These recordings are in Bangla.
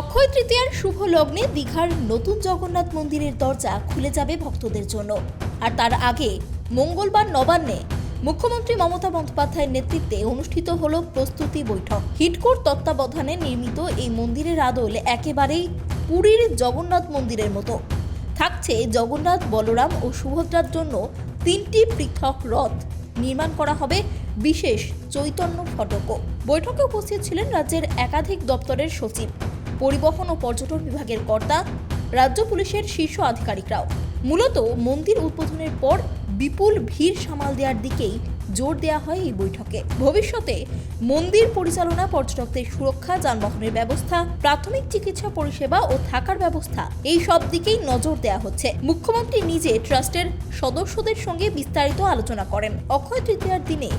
অক্ষয় তৃতীয়ার শুভ লগ্নে দীঘার নতুন জগন্নাথ মন্দিরের দরজা খুলে যাবে ভক্তদের জন্য। আর তার আগে মঙ্গলবার নবান্নে মুখ্যমন্ত্রী মমতা বন্দ্যোপাধ্যায়ের নেতৃত্বে অনুষ্ঠিত হল প্রস্তুতি বৈঠক। হিটকোর তত্ত্বাবধানে নির্মিত এই মন্দিরের আদল একেবারেই পুরীর জগন্নাথ মন্দিরের মতো। থাকছে জগন্নাথ, বলরাম ও সুভদ্রার জন্য তিনটি পৃথক রথ। নির্মাণ করা হবে বিশেষ চৈতন্য ফটকও। বৈঠকে উপস্থিত ছিলেন রাজ্যের একাধিক দপ্তরের সচিব। পরিবহন ও পর্যটন বিভাগের কর্তা, রাজ্য পুলিশের শীর্ষ আধিকারিকরাও। মূলত মন্দির উদ্বোধনের পর বিপুল ভিড় সামাল দেওয়ার দিকেই জোর দেওয়া হয় এই বৈঠকে। ভবিষ্যতে মন্দির পরিচালনা, পর্যটকদের সুরক্ষা, যানবাহনের ব্যবস্থা, প্রাথমিক চিকিৎসা পরিষেবা ও থাকার ব্যবস্থা এই সব দিকেই নজর দেওয়া হচ্ছে। মুখ্যমন্ত্রী নিজে ট্রাস্টের সদস্যদের সঙ্গে বিস্তারিত আলোচনা করেন। অক্ষয় তৃতীয়ার দিনে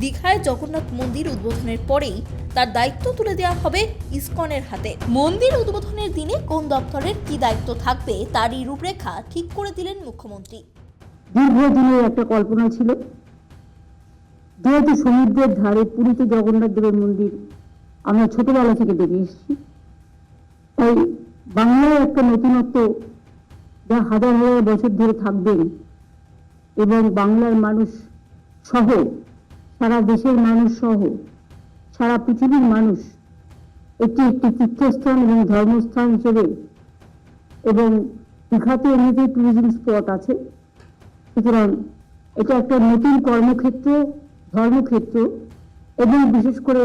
দীঘায় জগন্নাথ মন্দির উদ্বোধনের পরেই তার দায়িত্ব তুলে দেওয়া হবে ইসকনের হাতে। মন্দির উদ্বোধনের দিনে কোন দপ্তরের কি দায়িত্ব থাকবে তারই রূপরেখা ঠিক করে দিলেন মুখ্যমন্ত্রী। দীর্ঘদিনের একটা কল্পনা ছিল। যেহেতু সমুদ্রের ধারে পুরীতে জগন্নাথ দেবের মন্দির আমরা ছোটবেলা থেকে দেখে এসেছি, তাই বাংলায় একটা নতুনত্ব যা হাজার হাজার বছর ধরে থাকবেন এবং বাংলার মানুষ সহ সারা দেশের মানুষ সহ সারা পৃথিবীর মানুষ এটি একটি তীর্থস্থান এবং ধর্মস্থান হিসেবে এবং দীঘাতে এমনিতেই ট্যুরিজম স্পট আছে। সুতরাং এটা একটা নতুন কর্মক্ষেত্র, ধর্মক্ষেত্র এবং বিশেষ করে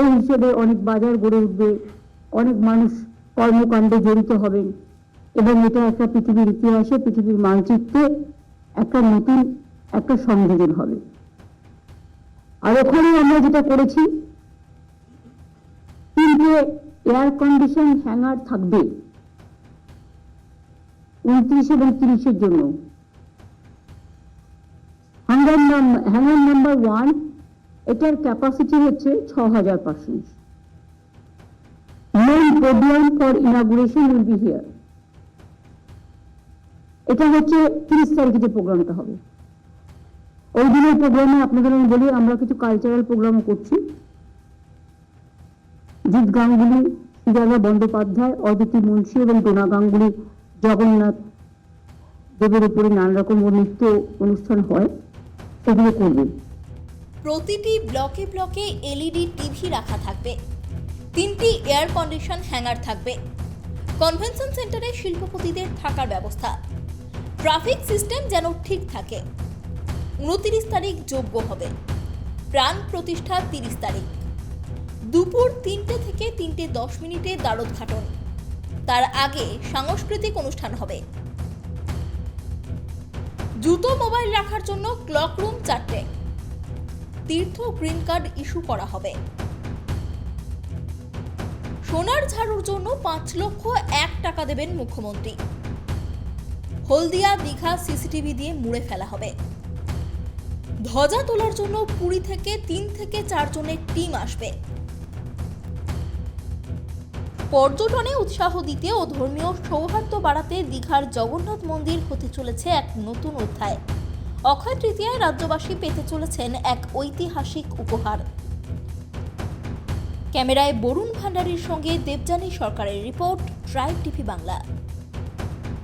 এই হিসেবে অনেক বাজার গড়ে উঠবে, অনেক মানুষ কর্মকাণ্ডে জড়িত হবেন এবং এটা একটা পৃথিবীর ইতিহাসে, পৃথিবীর মানচিত্রে একটা নতুন, একটা সংযোজন হবে। আর ওখানে আমরা যেটা করেছি এয়ার কন্ডিশন হ্যাঙ্গার থাকবে উনত্রিশ এবং তিরিশের জন্য। হ্যাঙ্গার হ্যাঙ্গার নাম্বার ওয়ান এটার ক্যাপাসিটি হচ্ছে ছ হাজার percent main program for inauguration will be here এটা হচ্ছে তিরিশ তারিখে যে প্রোগ্রামটা হবে। ওই দিনের প্রোগ্রামে আপনাদের আমি বলি, আমরা কিছু কালচারাল প্রোগ্রামও করছি। জিৎ গাঙ্গুলি, সুজাতা বন্দ্যোপাধ্যায়, অদিতি মুন্সি এবং ডোনা গাঙ্গুলি, জগন্নাথ দেবের উপরে নানা রকম নৃত্য অনুষ্ঠান হয়, সেগুলো করবেন প্রতিটি ব্লকে ব্লকে এলইডি টিভি রাখা থাকবে। তিনটি এয়ার কন্ডিশন হ্যাঙ্গার থাকবে। কনভেনশন সেন্টারে শিল্পপতিদের থাকার ব্যবস্থা। ট্রাফিক সিস্টেম যেন ঠিক থাকে। উনতিরিশ তারিখ যোগ্য হবে। প্রাণ প্রতিষ্ঠা তিরিশ তারিখ। দুপুর তিনটে থেকে তিনটে দশ মিনিটে দ্বারোদ্ঘাটন তার আগে সাংস্কৃতিক অনুষ্ঠান হবে। জুতো মোবাইল রাখার জন্য ক্লক রুম চারটে। তীর্থ গ্রিন কার্ড ইস্যু করা হবে। সোনার ঝাড়ুর জন্য পাঁচ লক্ষ এক টাকা দেবেন মুখ্যমন্ত্রী। হলদিয়া দীঘা সিসিটিভি দিয়ে মুড়ে ফেলা হবে। ধ্বজা তোলার জন্য পুরী থেকে তিন থেকে চারজনের টিম আসবে। পর্যটনে উৎসাহ দিতে ও ধর্মীয় সৌহার্দ্য বাড়াতে দীঘার জগন্নাথ মন্দির হতে চলেছে এক নতুন অধ্যায়। অক্ষয় তৃতীয়ায় রাজ্যবাসী পেতে চলেছেন এক ঐতিহাসিক উপহার। ক্যামেরায় বরুণ ভান্ডারীর সঙ্গে দেবযানী সরকারের রিপোর্ট ট্রাইব টিভি বাংলা।